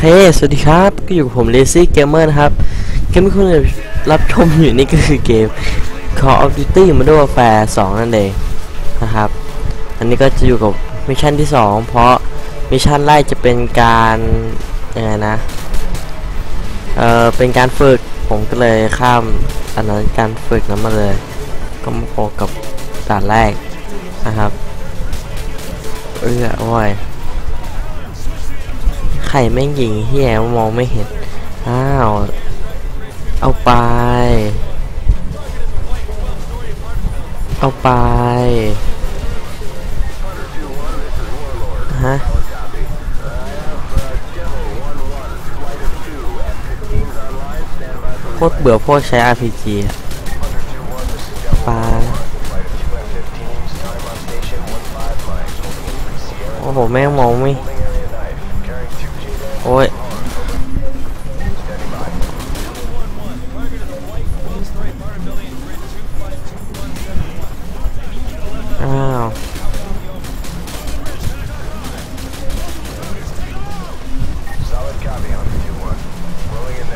เค สวัสดีครับ ก็อยู่กับผม Lazy Gamer นะครับ เกมที่คุณรับชมอยู่นี่ก็คือเกม Call of Duty Modern Warfare 2 นั่นเองนะครับ อันนี้ก็จะอยู่กับมิชชั่นที่ 2 เพราะมิชชั่นแรกจะเป็นการยังไงนะ เอ่อเป็นการฝึก ผมก็เลยข้ามอันนั้นการฝึกนั้นมาเลย ก็มาพบกับด่านแรกนะครับ เออโอ้ย ไข่แม่งยิงเฮียมองไม่เห็น อ้าว เอาไป เอาไป ฮะ โคตรเบื่อพวกใช้ RPG อะปาโอ้โห แม่งมองไม่ โอ้ยอ้าว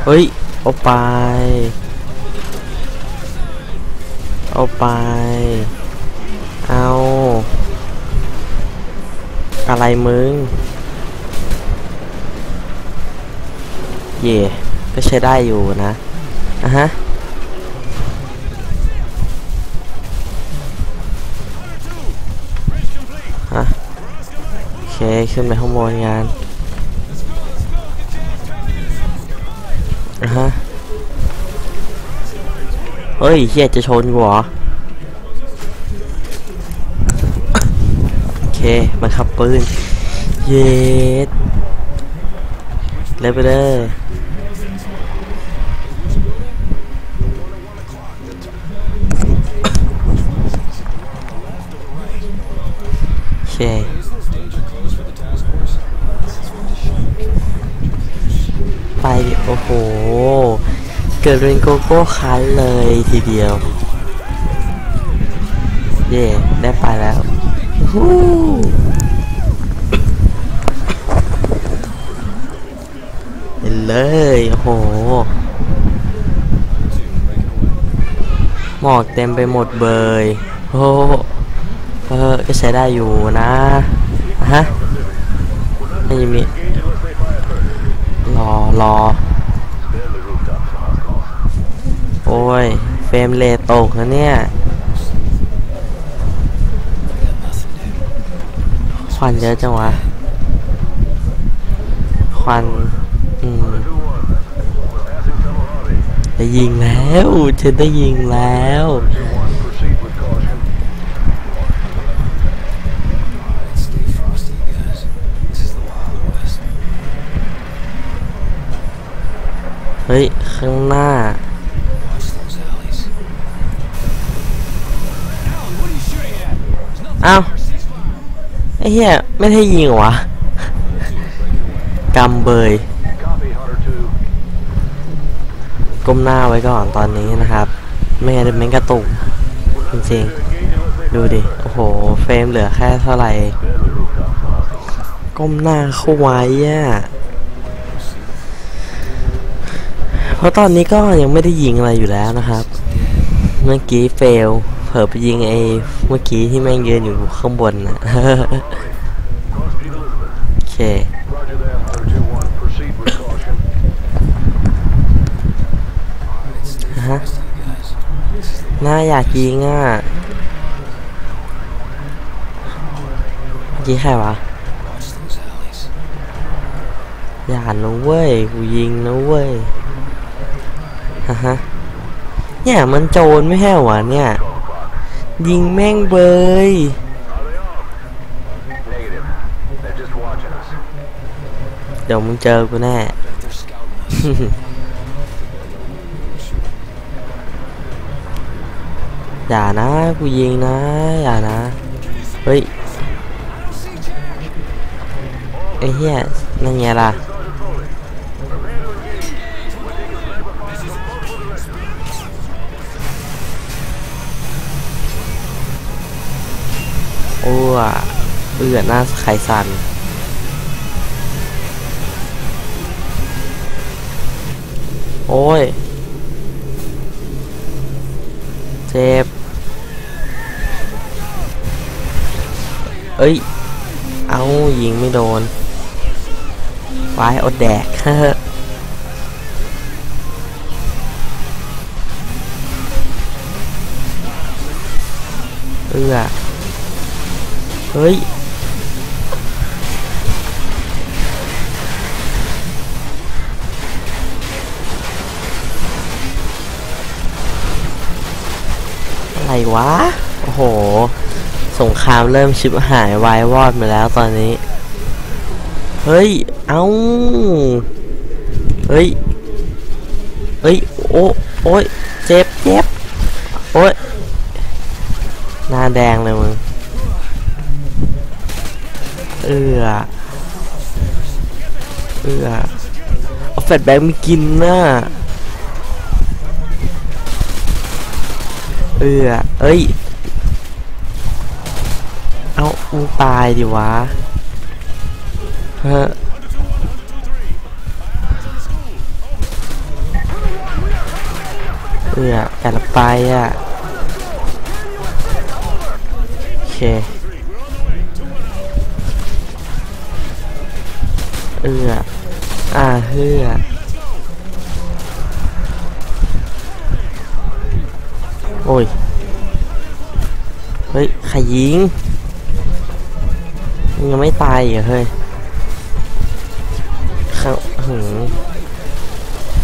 เฮ้ย เอาไป เอาไป เอา อะไรมึง เย่ก็ใช้ได้อยู่นะอะฮะฮะโอเค ขึ้นไปข้างบนงานอะฮะเฮ้ยเฮียจะชนกูเหรอโอเคมาขับปืน เย็ด เลยไปเลยโอเคไปโอ้โห เกิดเป็นโกโก้คันเลยทีเดียว เย่ได้ไปแล้วฮู้ ไป เลยโอ้โหหมอกเต็มไปหมดเบยโอ้โหเออก็ใช้ได้อยู่นะฮะไม่มีรอรอโอ้ย เฟรมเรทตกนะเนี่ยควันเยอะจังวะควัน ได้ยิงแล้วฉันได้ยิงแล้วเฮ้ย ข้างหน้า อ้าว ไอ้เหี้ย ไม่ได้ยิงหรอวะกำเบย ก้มหน้าไว้ก่อนตอนนี้นะครับ ไม่งั้นเดี๋ยวแม่งกระตุกจริงๆ ดูดิ โอ้โห เฟรมเหลือแค่เท่าไหร่ ก้มหน้าเข้าไว้อะเพราะตอนนี้ก็ยังไม่ได้ยิงอะไรอยู่แล้วนะครับ เมื่อกี้เฟลเผลอไปยิงไอ้เมื่อกี้ที่แม่งยืนอยู่ข้างบนนะโอเค ฮะ น่าอยากยิงอะเมื่อกี้ใครวะอย่านะเว้ยกูยิงนะเว้ยฮะฮะเนี่ยมันโจรไม่ใช่หวะเนี่ย ยิงแม่งเบยเดี๋ยวมึงเจอกูแน่ อย่านะกูยิงนะอย่านะเฮ้ยไอ้เหี้ยนั่นไงล่ะโอ้อะเอือหน้าไข่สันโอ้ย เจ็บ เอ้ย เอายิงไม่โดนวายอดแดกเอื้อเฮ้ย อะไรวะ โอ้โห สงครามเริ่มชิบหายวายวอดมาแล้วตอนนี้ เฮ้ย เอ้า เฮ้ย เฮ้ย โอ้โอ้ยเจ็บเจ็บโอ้ย หน้าแดงเลยมึง เอือเอือเอาแฟตแบ็กมากินน่ะเอือเอ้ย เอามึงตายดิวะฮะเอือแต่ละไปอะโอเคเอืออ่าเฮือโอ้ย เฮ้ยใครยิง มึงยังไม่ตายอีกเห้ยข้าหืม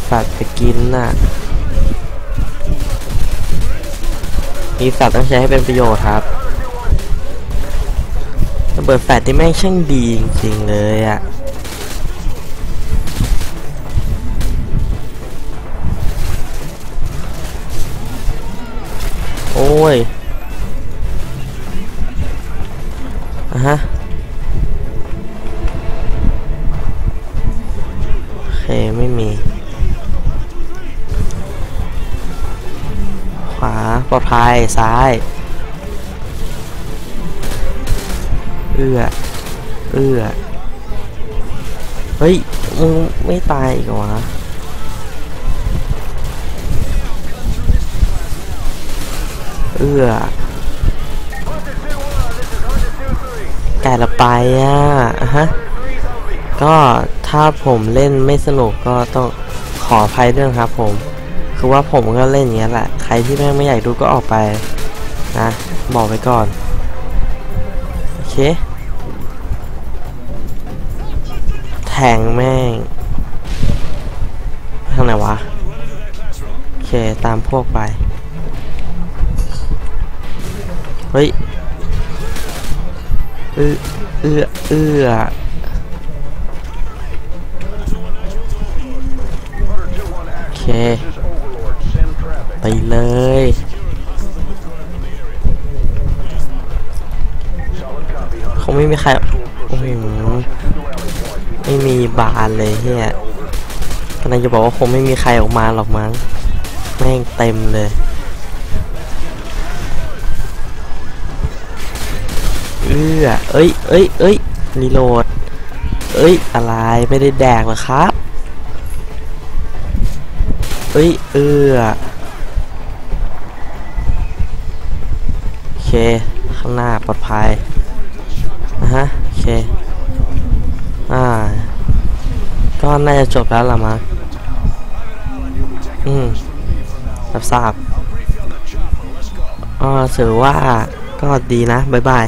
สัตว์ไปกินน่ะ มีสัตว์ต้องใช้ให้เป็นประโยชน์ครับระเบิดแฟลชที่แม่งช่างดีจริงๆเลยอะโอ้ยอะฮะ เคไม่มี ขวาปลอดภัยซ้าย เอื้อ เอื้อ เฮ้ย มึงไม่ตายอีกเหรอวะเอื้อไก่ละไปอะฮะ ก็ถ้าผมเล่นไม่สนุกก็ต้องขออภัยด้วยครับผม คือว่าผมก็เล่นอย่างนี้แหละ ใครที่แม่งไม่อยากดูก็ออกไปนะบอกไว้ก่อน โอเค แทงแม่งทางไหนวะ โอเค ตามพวกไป เฮ้ย เอือเอือเอือ เคไปเลยคงไม่มีใครโอ้โหไม่มีบานเลยเฮียกำลังจะบอกว่าคงไม่มีใครออกมาหรอกมั้งแม่งเต็มเลยเอื้อเอ้ยเอ้ยเอ้ยรีโหลดเอ้ยอะไรไม่ได้แดกหรอครับ เอ้ยเออโอเค ข้างหน้าปลอดภัยนะฮะโอเค อ่า ก็น่าจะจบแล้วละมั้งอืมรับทราบอ่าถือว่าก็ดีนะ บ๊ายบาย